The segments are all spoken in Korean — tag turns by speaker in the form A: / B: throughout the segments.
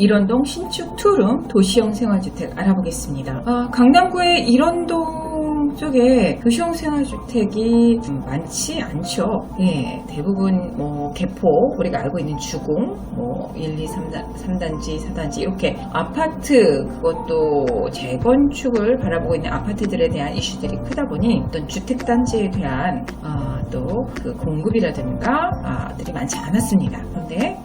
A: 일원동 신축 투룸 도시형 생활주택 알아보겠습니다. 아, 강남구의 일원동 쪽에 도시형 생활주택이 좀 많지 않죠. 예, 대부분 뭐 개포 우리가 알고 있는 주공 뭐 1, 2, 3단, 3단지, 4단지 이렇게 아파트 그것도 재건축을 바라보고 있는 아파트들에 대한 이슈들이 크다 보니 어떤 주택단지에 대한 아, 또그 공급이라든가 아, 들이 많지 않았습니다. 그런데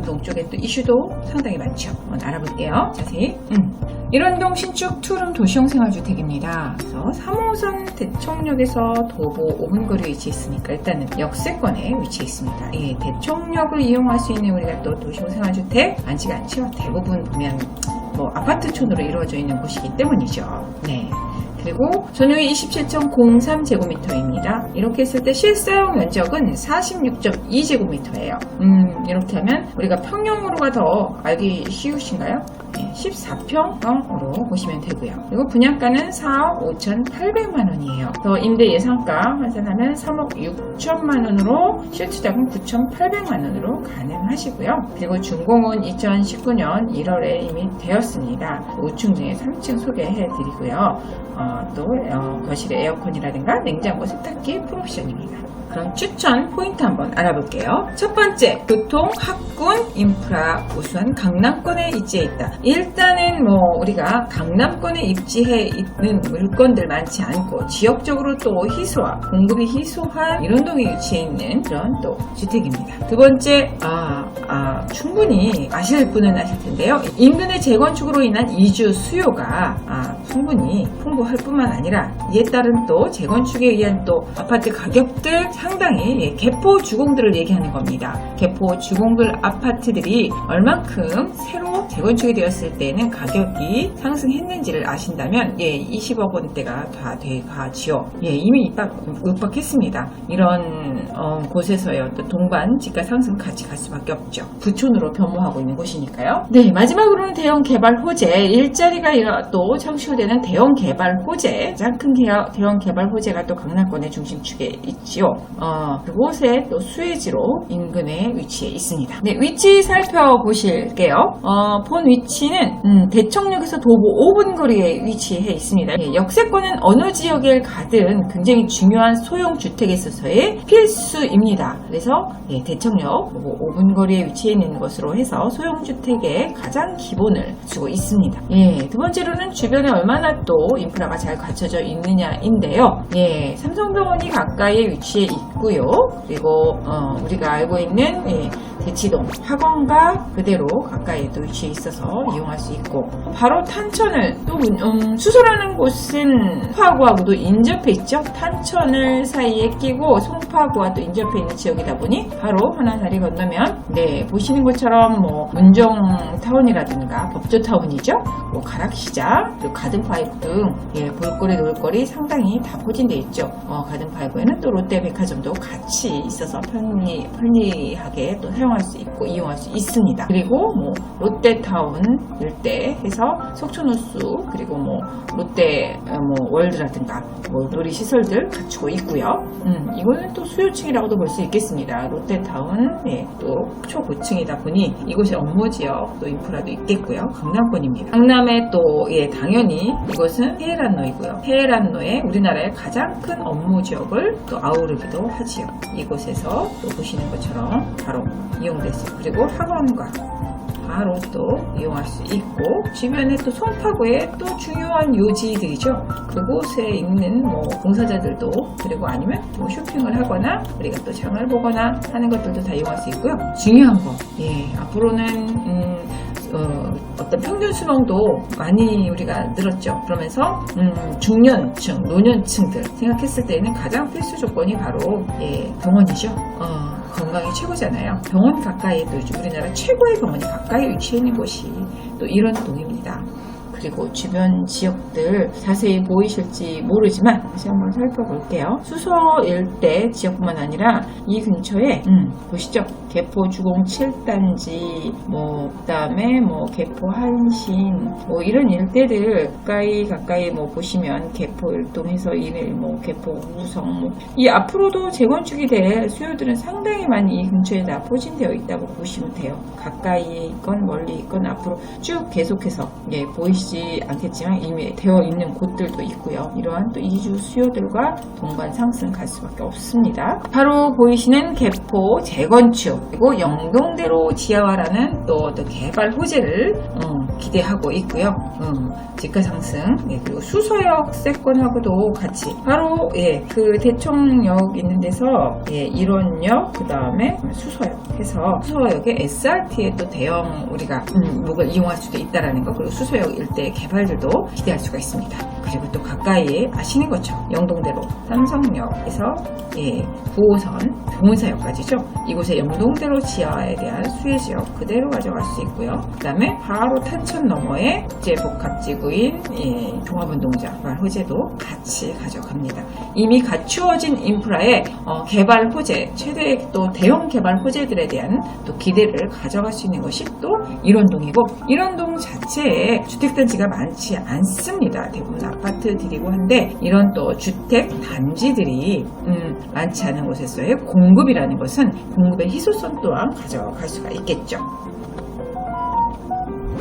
A: 또 일원동 쪽에 또 이슈도 상당히 많죠. 알아볼게요. 자세히. 음. 일원동 신축 투룸 도시형 생활주택입니다. 그래서 3호선 대청역에서 도보 5분 거리에 위치해 있으니까 일단은 역세권에 위치해 있습니다. 예, 대청역을 이용할 수 있는 우리가 또 도시형 생활주택 많지가 않죠. 대부분 보면 뭐 아파트촌으로 이루어져 있는 곳이기 때문이죠. 네. 그리고 전용이 27.03제곱미터입니다. 이렇게 했을 때 실사용 면적은 46.2제곱미터예요. 음, 이렇게 하면 우리가 평형으로가 더 알기 쉬우신가요? 14평으로 보시면 되고요. 그리고 분양가는 4억 5,800만 원이에요. 더 임대 예상가 환산하면 3억 6천만 원으로 실투자금 9,800만 원으로 가능하시고요. 그리고 준공은 2019년 1월에 이미 되었습니다. 5층 중에 3층 소개해 드리고요. 어, 또 어, 거실에 에어컨이라든가 냉장고 세탁기 풀옵션입니다. 그럼 추천 포인트 한번 알아볼게요. 첫 번째, 교통, 학군, 인프라 우수한 강남권에 위치해 있다. 일단은 뭐 우리가 강남권에 입지해 있는 물건들 많지 않고 지역적으로 또 희소화, 공급이 희소한 일원동에 위치해 있는 그런 또 주택입니다. 두 번째, 아, 아, 충분히 아실 분은 아실 텐데요. 인근의 재건축으로 인한 이주 수요가 아, 충분히 풍부할 뿐만 아니라 이에 따른 또 재건축에 의한 또 아파트 가격들 상당히 예, 개포 주공들을 얘기하는 겁니다. 개포 주공들 아파트들이 얼만큼 새로 재건축이 되었을 때는 가격이 상승했는지를 아신다면 예, 20억 원대가 다 돼가지요. 예, 이미 입박, 윽박했습니다. 이런 어, 곳에서의 어떤 동반 집가 상승 같이 갈 수밖에 없죠. 부촌으로 변모하고 있는 곳이니까요. 네, 마지막으로는 대형 개발 호재 일자리가 또 창출되는 대형 개발 호재 가장 큰 개- 대형 개발 호재가 또 강남권의 중심축에 있지요. 어, 그곳에 또 수혜지로 인근에 위치해 있습니다. 네, 위치 살펴보실게요. 어, 본 위치는 음, 대청역에서 도보 5분 거리에 위치해 있습니다. 예, 역세권은 어느 지역에 가든 굉장히 중요한 소형 주택에 있어서의 필수입니다. 그래서 예, 대청역 도보 5분 거리에 위치해 있는 것으로 해서 소형 주택의 가장 기본을 주고 있습니다. 예, 두 번째로는 주변에 얼마나 또 인프라가 잘 갖춰져 있느냐인데요. 예, 삼성병원이 가까이에 위치해 있고요. 그리고 어, 우리가 알고 있는 예, 대치동 학원과 그대로 가까이에도 위치해 있어서 이용할 수 있고 바로 탄천을 또 음, 수설하는 곳은 송파구하고도 인접해 있죠. 탄천을 사이에 끼고 송파구와 또 인접해 있는 지역이다 보니 바로 하나다리 건너면 네 보시는 것처럼 뭐 문정타운이라든가 법조타운이죠. 뭐 가락시장 그리고 가든파이브 등 예, 볼거리 놀거리 상당히 다 포진돼 있죠. 어, 가든파이브에는 또 롯데백화점도 같이 있어서 편리 편리하게 또 사용할 수 있고 이용할 수 있습니다. 그리고 뭐 롯데 타운 일대 해서 속초노수 그리고 뭐 롯데 어, 뭐 월드라든가 뭐 놀이시설들 갖추고 있고요. 음, 이거는 또 수요층이라고도 볼 수 있겠습니다. 롯데타운 예, 또 초고층이다 보니 이곳이 업무지역 또 인프라도 있겠고요. 강남권입니다. 강남에 또 예, 당연히 이것은 테헤란로이고요. 테헤란로의 우리나라의 가장 큰 업무지역을 또 아우르기도 하지요. 이곳에서 또 보시는 것처럼 바로 있고 그리고 학원과 바로 또 이용할 수 있고 주변에 또 송파구에 또 중요한 요지들이죠. 그곳에 있는 뭐 공사자들도 그리고 아니면 뭐 쇼핑을 하거나 우리가 또 장을 보거나 하는 것들도 다 이용할 수 있고요. 중요한 거, 예 앞으로는 음, 어, 어떤 평균 수명도 많이 우리가 늘었죠. 그러면서 음, 중년층, 노년층들 생각했을 때는 가장 필수 조건이 바로 예, 병원이죠. 어, 건강이 최고잖아요. 병원 가까이에 또 우리나라 최고의 병원이 가까이 위치해 있는 곳이 또 이런 동입니다. 그리고 주변 지역들 자세히 보이실지 모르지만 다시 한번 살펴볼게요. 수서 일대 지역뿐만 아니라 이 근처에 음, 보시죠. 개포 주공 7단지 뭐 그다음에 뭐 개포 한신 뭐 이런 일대들 가까이 가까이 뭐 보시면 개포 일동에서 이를 뭐 개포 우성 뭐 이 앞으로도 재건축이 될 수요들은 상당히 많이 이 근처에 다 포진되어 있다고 보시면 돼요. 가까이에 있건 멀리 있건 앞으로 쭉 계속해서 예, 보이 지 않겠지만 이미 되어 있는 곳들도 있고요. 이러한 또 이주 수요들과 동반 상승 갈 수밖에 없습니다. 바로 보이시는 개포 재건축 그리고 영동대로 지하화라는 또 어떤 개발 호재를 음, 기대하고 있고요. 음, 지가 상승 예, 그리고 수서역 세권하고도 같이 바로 예, 그 대청역 있는 데서 예, 일원역 그 다음에 수서역 해서 수서역에 SRT에 또 대형 우리가 음, 목을 이용할 수도 있다라는 거 그리고 수서역 일대 개발들도 기대할 수가 있습니다. 그리고 또 가까이 아시는 것처럼 영동대로 삼성역에서 예, 9호선 동사역까지죠. 이곳에 영동대로 지하에 대한 수혜 지역 그대로 가져갈 수 있고요. 그 다음에 바로 탄천 너머에 국제복합지구인 예, 종합운동장 호재도 같이 가져갑니다. 이미 갖추어진 인프라의 어, 개발 호재, 최대 또 대형 개발 호재들에 대한 또 기대를 가져갈 수 있는 것이 또 일원동이고 일원동 자체에 주택단지가 많지 않습니다. 대부분 아파트들이고 한데 이런 또 주택 단지들이 음, 많지 않은 곳에서의 공급이라는 것은 공급의 희소성 또한 가져갈 수가 있겠죠.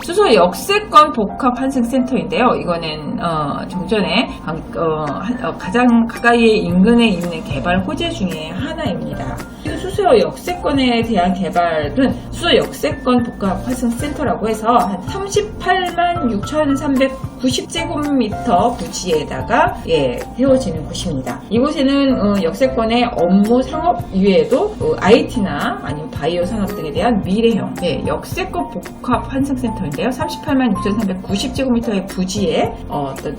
A: 수서 역세권 복합 환승센터인데요. 이거는 어, 좀 전에 어, 한- 어, 가장 가까이 인근에 있는 개발 호재 중에 하나입니다. 이 수서 역세권에 대한 개발은 수서 역세권 복합 환승센터라고 해서 한 38만 6,390제곱미터 부지에다가 예, 세워지는 곳입니다. 이곳에는 어, 역세권의 업무 상업 이외에도 IT나 아니면 바이오 산업 등에 대한 미래형 예, 역세권 복합 환승센터인데요. 38만 6,390제곱미터의 부지에 어, 떤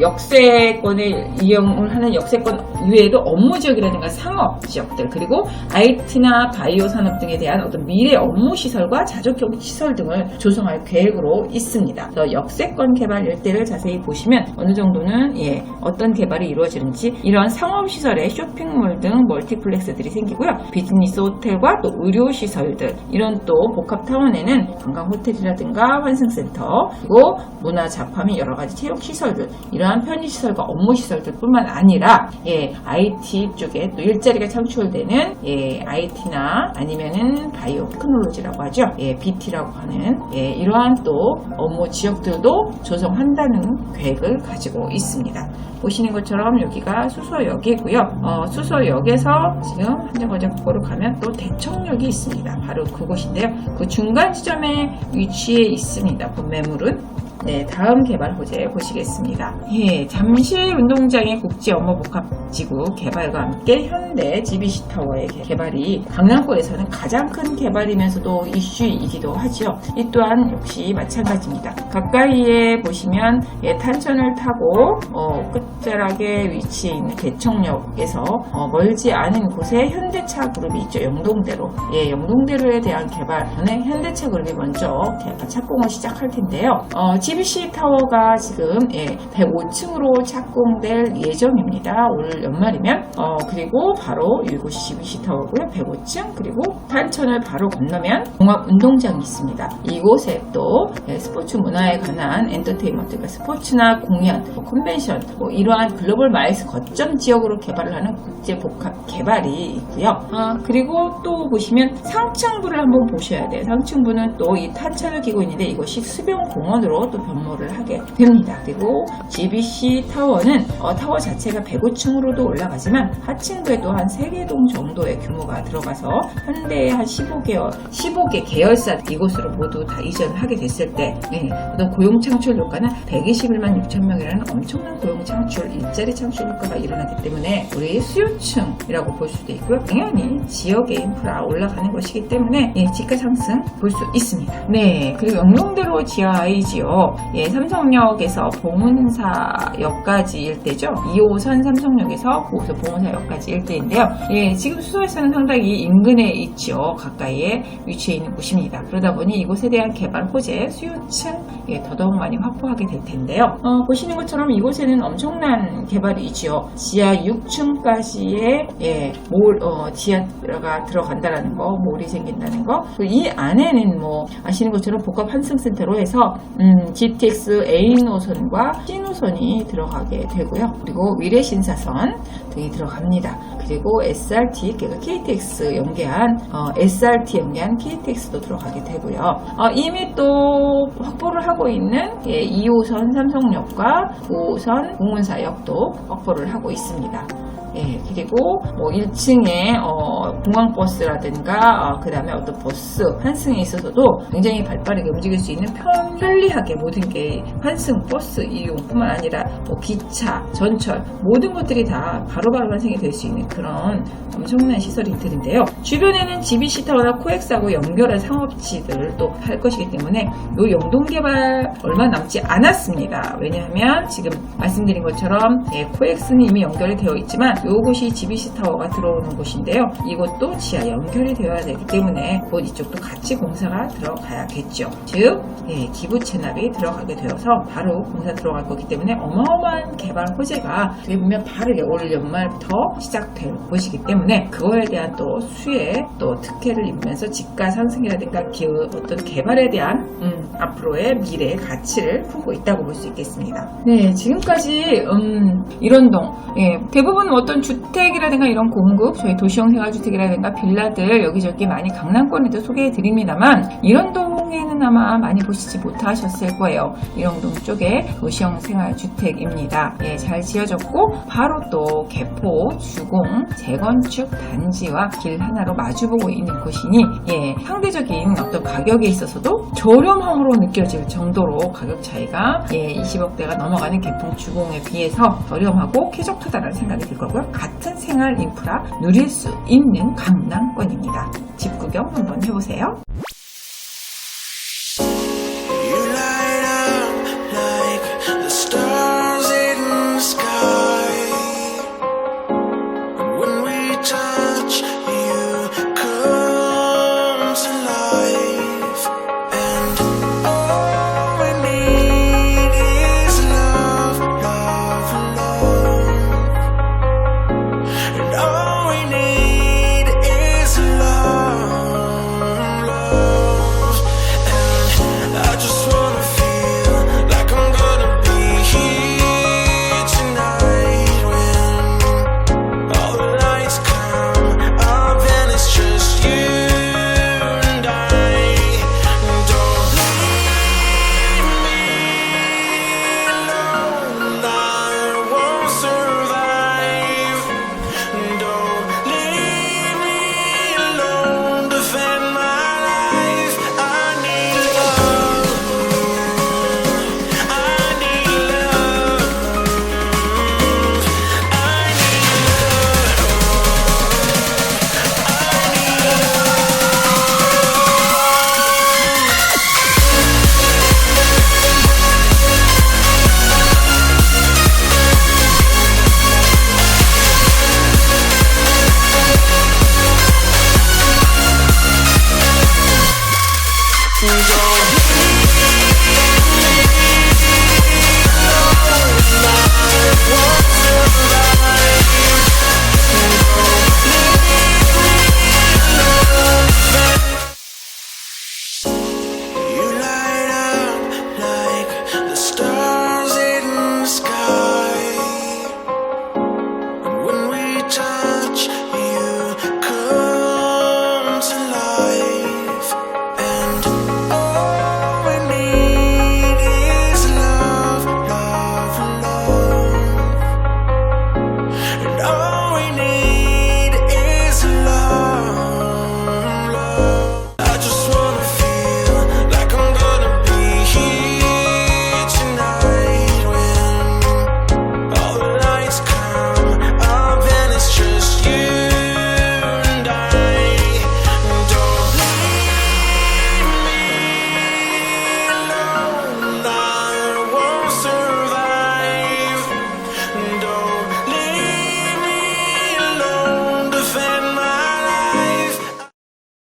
A: 역세권을 이용을 하는 역세권 이외에도 업무 지역이라든가 상업 지역들 그리고 IT나 바이오 산업 등에 대한 어떤 미래 업무 시설과 자족형 시설 등을 조성할 계획으로 있습니다. 그래서 역세권 개발 일대를 자세히 보시면 어느 정도는 예, 어떤 개발이 이루어지는지 이런 상업 시설에 쇼핑몰 등 멀티플렉스들이 생기고요. 비즈니스 호텔과 또 의료 시설들 이런 또 복합 타운에는 관광 호텔이라든가 환승센터 그리고 문화 잡화 및 여러 가지 체육 시설들 이러한 편의 시설과 업무 시설들뿐만 아니라 예, IT 쪽에 또 일자리가 창출되는 예, IT나 아니면은 바이오 테크놀로지라고 하죠. 예, BT라고 하는 예, 이러한 또 업무 지역들도 조성한다는 계획을 가지고 있습니다. 보시는 것처럼 여기가 수서역이고요. 어, 수서역에서 지금 한정거장국으로 가면 또 대청역이 있습니다. 바로 그곳인데요. 그 중간 지점에 위치해 있습니다. 본 매물은 네, 다음 개발 호재 보시겠습니다. 예, 잠실 운동장의 국제 업무 복합지구 개발과 함께 현대 GBC 타워의 개- 개발이 강남구에서는 가장 큰 개발이면서도 이슈이기도 하죠. 이 또한 역시 마찬가지입니다. 가까이에 보시면 예, 탄천을 타고 어, 끝자락에 위치해 있는 개청역에서 어, 멀지 않은 곳에 현대차 그룹이 있죠. 영동대로. 예, 영동대로에 대한 개발 전에 현대차 그룹이 먼저 착공을 시작할 텐데요. 어, GBC 타워가 지금 예, 105층으로 착공될 예정입니다. 올 연말이면 어, 그리고 바로 이곳이 GBC 타워고요. 105층 그리고 탄천을 바로 건너면 종합 운동장이 있습니다. 이곳에 또 예, 스포츠 문화에 관한 엔터테인먼트, 그러니까 스포츠나 공연, 뭐 컨벤션 뭐 이러한 글로벌 마이스 거점 지역으로 개발을 하는 국제 복합 개발이 있고요. 아, 그리고 또 보시면 상층부를 한번 보셔야 돼요. 상층부는 또 이 탄천을 끼고 있는데 이것이 수변 공원으로 또 변모를 하게 됩니다. 그리고 GBC 타워는 어, 타워 자체가 105층으로도 올라가지만 하층부에도 한 3개 동 정도의 규모가 들어가서 현대의 한 15개, 15개 계열사 이곳으로 모두 다 이전을 하게 됐을 때 예, 어떤 고용 창출 효과는 121만 6천 명이라는 엄청난 고용 창출, 일자리 창출 효과가 일어나기 때문에 우리 수요층이라고 볼 수도 있고요. 당연히 지역의 인프라 올라가는 것이기 때문에 예, 지가 상승 볼 수 있습니다. 네, 그리고 영동대로 지하이지요. 예, 삼성역에서 봉은사역까지 일대죠. 2호선 삼성역에서 9호선 봉은사역까지 일대인데요. 예, 지금 수서에서는 상당히 인근에 있죠. 가까이에 위치해 있는 곳입니다. 그러다 보니 이곳에 대한 개발 호재, 수요층 예, 더더욱 많이 확보하게 될 텐데요. 어, 보시는 것처럼 이곳에는 엄청난 개발이 있죠. 지하 6층까지의 예, 몰, 어, 지하가 들어간다라는 거, 몰이 생긴다는 거. 그이 안에는 뭐 아시는 것처럼 복합 환승센터로 해서 음, GTX A 노선과 C 노선이 들어가게 되고요. 그리고 위례 신사선 등이 들어갑니다. 그리고 SRT, 그러니까 KTX 연계한 어, SRT 연계한 KTX도 들어가게 되고요. 어, 이미 또 확보를 하고 있는 예, 2호선 삼성역과 5호선 공문사역도 확보를 하고 있습니다. 예, 그리고 뭐 1층에 어, 공항버스라든가 그 다음에 어떤 버스 환승에 있어서도 굉장히 발빠르게 움직일 수 있는 편, 편리하게 모든 게 환승 버스 이용뿐만 아니라 뭐 기차, 전철 모든 것들이 다 바로바로 환승이 될 수 있는 그런 엄청난 시설들인데요. 주변에는 GBC타워나 코엑스하고 연결한 상업지들을 또 할 것이기 때문에 이 영동 개발 얼마 남지 않았습니다. 왜냐하면 지금 말씀드린 것처럼 예, 코엑스는 이미 연결이 되어 있지만 이곳이 GBC 타워가 들어오는 곳인데요. 이것도 지하 연결이 되어야 되기 때문에 곧 이쪽도 같이 공사가 들어가야겠죠. 즉 예, 기부 체납이 들어가게 되어서 바로 공사 들어갈 거기 때문에 어마어마한 개발 호재가 보면 바로 올 연말부터 시작될 것이기 때문에 그거에 대한 또 수혜 또 특혜를 입으면서 집가 상승이라든가 기후 어떤 개발에 대한 음, 앞으로의 미래의 가치를 품고 있다고 볼 수 있겠습니다. 네, 지금까지 음, 일원동 예, 대부분 어떤 주택이라든가 이런 공급 저희 도시형 생활주택이라든가 빌라들 여기저기 많이 강남권에도 소개해 드립니다만 일원동에는 아마 많이 보시지 못하셨을 거예요. 일원동 쪽에 도시형 생활주택입니다. 예, 잘 지어졌고 바로 또 개포 주공 재건축 단지와 길 하나로 마주보고 있는 곳이니 예, 상대적인 어떤 가격에 있어서도 저렴함으로 느껴질 정도로 가격 차이가 예, 20억대가 넘어가는 개풍 주공에 비해서 저렴하고 쾌적하다는 생각이 들 거고요. 같은 생활 인프라 누릴 수 있는 강남권입니다. 집 구경 한번 해보세요.